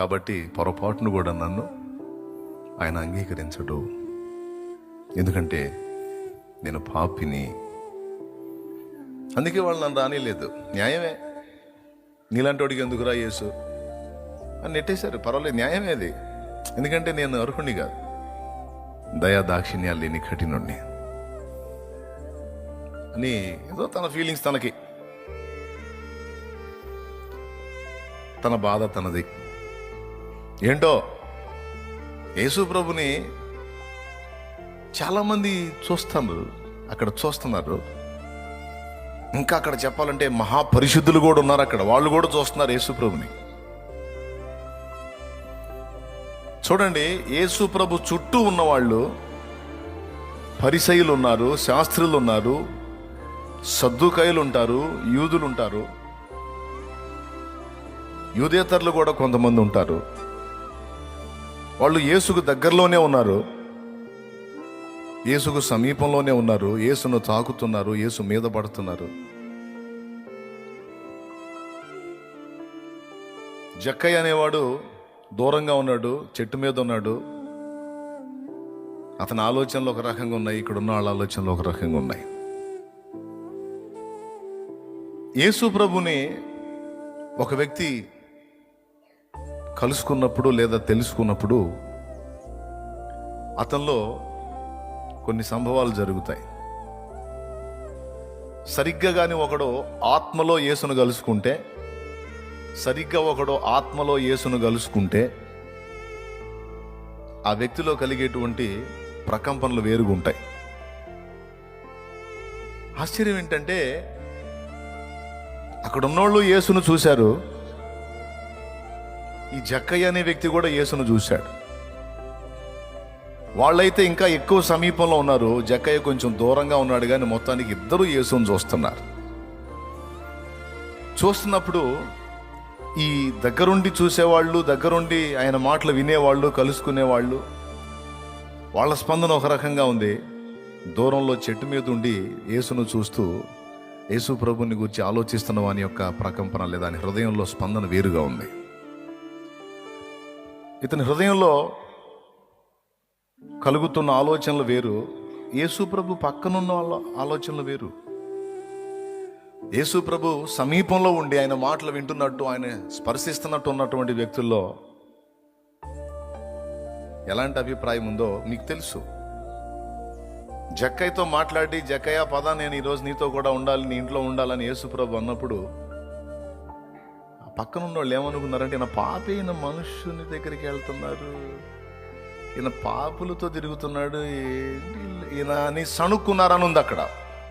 కాబట్టి పొరపాటును కూడా నన్ను ఆయన అంగీకరించడు. ఎందుకంటే నేను పాపిని. అందుకే వాళ్ళు నన్ను రానిలేదు. న్యాయమే. నీలాంటి వాడికి ఎందుకురా యేసు? అని నెట్టేశారు. పర్వాలేదు న్యాయమే అది. ఎందుకంటే నేను అర్హుణ్ణి కాదు. దయా దాక్షిణ్యాలు లేని కఠినుణ్ణి. అని ఏదో తన ఫీలింగ్స్ తనకి. తన బాధ తనది. ఏంటో? యేసు ప్రభుని చాలామంది చూస్తున్నారు అక్కడ చూస్తున్నారు. ఇంకా అక్కడ చెప్పాలంటే మహాపరిశుద్ధులు కూడా ఉన్నారు అక్కడ. వాళ్ళు కూడా చూస్తున్నారు యేసుప్రభుని చూడండి యేసుప్రభు చుట్టూ ఉన్నవాళ్ళు పరిసయులు ఉన్నారు శాస్త్రులు ఉన్నారు సద్దుకాయలు ఉంటారు యూదులు ఉంటారు. యూదేతరులు కూడా కొంతమంది ఉంటారు. వాళ్ళు యేసుకు దగ్గరలోనే ఉన్నారు. యేసుకు సమీపంలోనే ఉన్నారు. యేసును తాకుతున్నారు. యేసు మీద పడుతున్నారు. జక్కయ్య అనేవాడు దూరంగా ఉన్నాడు చెట్టు మీద ఉన్నాడు. అతని ఆలోచనలు ఒక రకంగా ఉన్నాయి ఇక్కడ ఉన్న వాళ్ళ ఆలోచనలు ఒక రకంగా ఉన్నాయి. యేసు ప్రభుని ఒక వ్యక్తి కలుసుకున్నప్పుడు లేదా తెలుసుకున్నప్పుడు అతనిలో కొన్ని సంభవాలు జరుగుతాయి. సరిగ్గా కానీ ఒకడు ఆత్మలో యేసును కలుసుకుంటే సరిగ్గా ఒకడు ఆత్మలో యేసును కలుసుకుంటే ఆ వ్యక్తిలో కలిగేటువంటి ప్రకంపనలు వేరుగా ఉంటాయి ఆశ్చర్యం ఏంటంటే అక్కడ ఉన్నోళ్ళు యేసును చూశారు. ఈ జక్కయ్య అనే వ్యక్తి కూడా యేసును చూశాడు. వాళ్ళైతే ఇంకా ఎక్కువ సమీపంలో ఉన్నారు. జక్కయ్య కొంచెం దూరంగా ఉన్నాడు కానీ మొత్తానికి ఇద్దరు యేసును చూస్తున్నారు. చూస్తున్నప్పుడు ఈ దగ్గరుండి చూసేవాళ్ళు దగ్గరుండి ఆయన మాటలు వినేవాళ్ళు కలుసుకునేవాళ్ళు వాళ్ళ స్పందన ఒక రకంగా ఉంది. దూరంలో చెట్టు మీద ఉండి యేసును చూస్తూ యేసు ప్రభుని గురించి ఆలోచిస్తున్న వాని యొక్క ప్రకంపన లేదా హృదయంలో స్పందన వేరుగా ఉంది. ఇతని హృదయంలో కలుగుతున్న ఆలోచనలు వేరు. యేసుప్రభు పక్కనున్న వాళ్ళ ఆలోచనలు వేరు. యేసుప్రభు సమీపంలో ఉండి ఆయన మాటలు వింటున్నట్టు ఆయన స్పర్శిస్తున్నట్టు ఉన్నటువంటి వ్యక్తుల్లో ఎలాంటి అభిప్రాయం ఉందో మీకు తెలుసు. జక్కయ్యతో మాట్లాడి జక్కయ్య పద నేను ఈరోజు నీతో కూడా ఉండాలి నీ ఇంట్లో ఉండాలని యేసుప్రభు అన్నప్పుడు పక్కన ఉన్న వాళ్ళు ఏమనుకున్నారంటే ఈయన పాపి ఈయన మనుషుని దగ్గరికి వెళ్తున్నారు. ఈయన పాపులతో తిరుగుతున్నాడు. ఏంటి ఈయన అని సణుక్కున్నారని ఉంది అక్కడ.